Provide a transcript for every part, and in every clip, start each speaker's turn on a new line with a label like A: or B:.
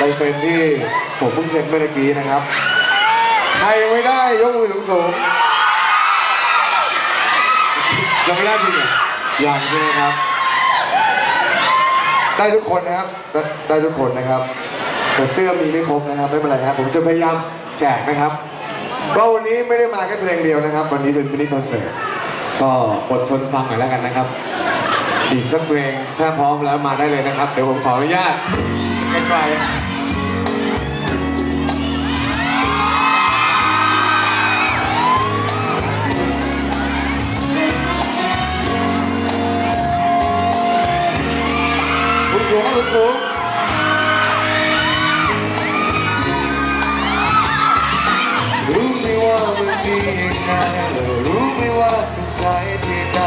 A: ลายเซ็นที่ผมเพิ่งเซ็นเมื่อกี้นะครับ ใครยังไม่ได้ยกมือสูงสูงยังไม่ได้จริงเหรอยังใช่ไหมครับ ได้ทุกคนนะครับได้ได้ทุกคนนะครับ แต่เสื้อมีไม่ครบนะครับ ไม่เป็นไรครับผมจะพยายามแจกนะครับก็วันนี้ไม่ได้มาแค่เพลงเดียวนะครับ วันนี้เป็นมินิคอนเสิร์ตก็อดทนฟังหน่อยแล้วกันนะครับอีกสักเพลงถ้าพร้อมแล้วมาได้เลยนะครับ เดี๋ยวผมขออนุญาตไกลๆ สูงสูงสูงรู้ไหมว่ามันดียังไงรู้ไหมว่าสุดท้ายเพียงใด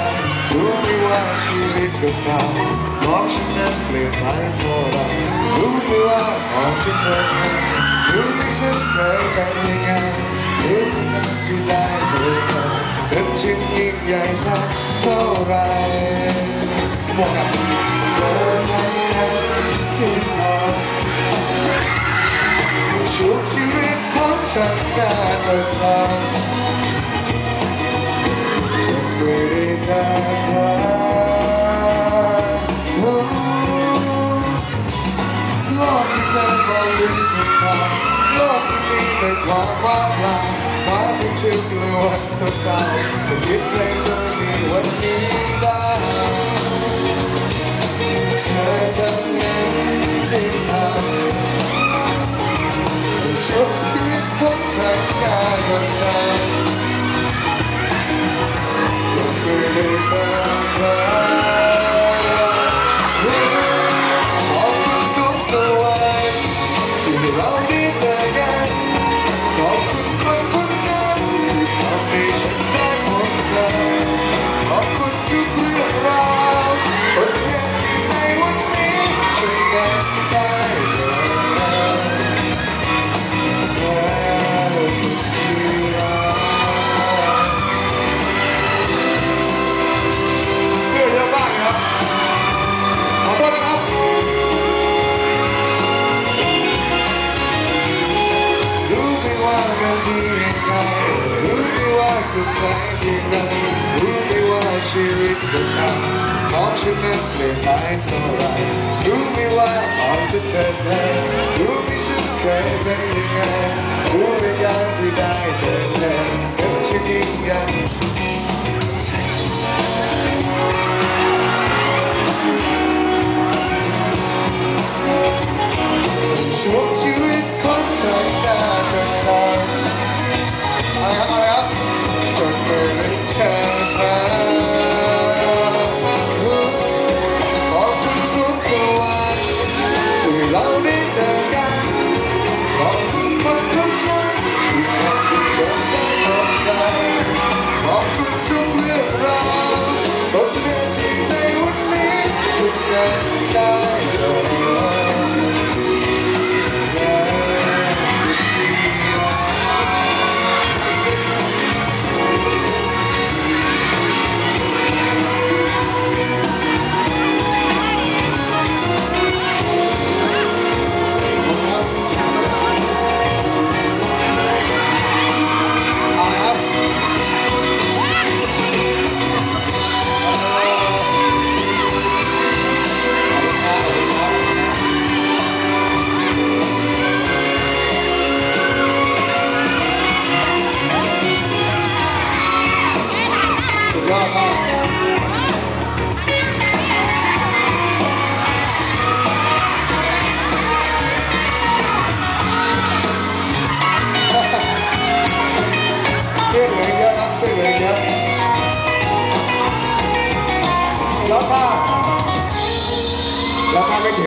A: รู้ไหมว่าชีวิตกับเราของฉันนั้นเปลี่ยนไปเท่าไรรู้ไหมว่าของที่เธอทำรู้ไหมฉันเคยเป็นยังไงรู้ไหมนั้นที่ได้เธอเธอนั้นจึงยิ่งใหญ่สักเท่าไรบวกกับเธอ ช่วงชีวิตของฉันน่าจะทำฉันไม่ได้เธอเธอโลกที่เธอมองด้วยสุดท้ายโลกที่มีแต่ความว่างเปล่าฟ้าที่ทึบและวันสดใสก็คิดเลยเธอมีวันนี้ได้ ช่วงชีวิตของฉัน สุดท้ายเพียงใดรู้ไหมว่าชีวิตของเราของฉันนั้นเปลี่ยนไปเท่าไรรู้ไหมว่าออกจากเธอเธอรู้ไหมฉันเคยเป็นยังไงรู้ไหมการที่ได้เธอเธอเป็นฉันยิ่งใหญ่ แล้วถ้าแล้วถ้าไม่ถึง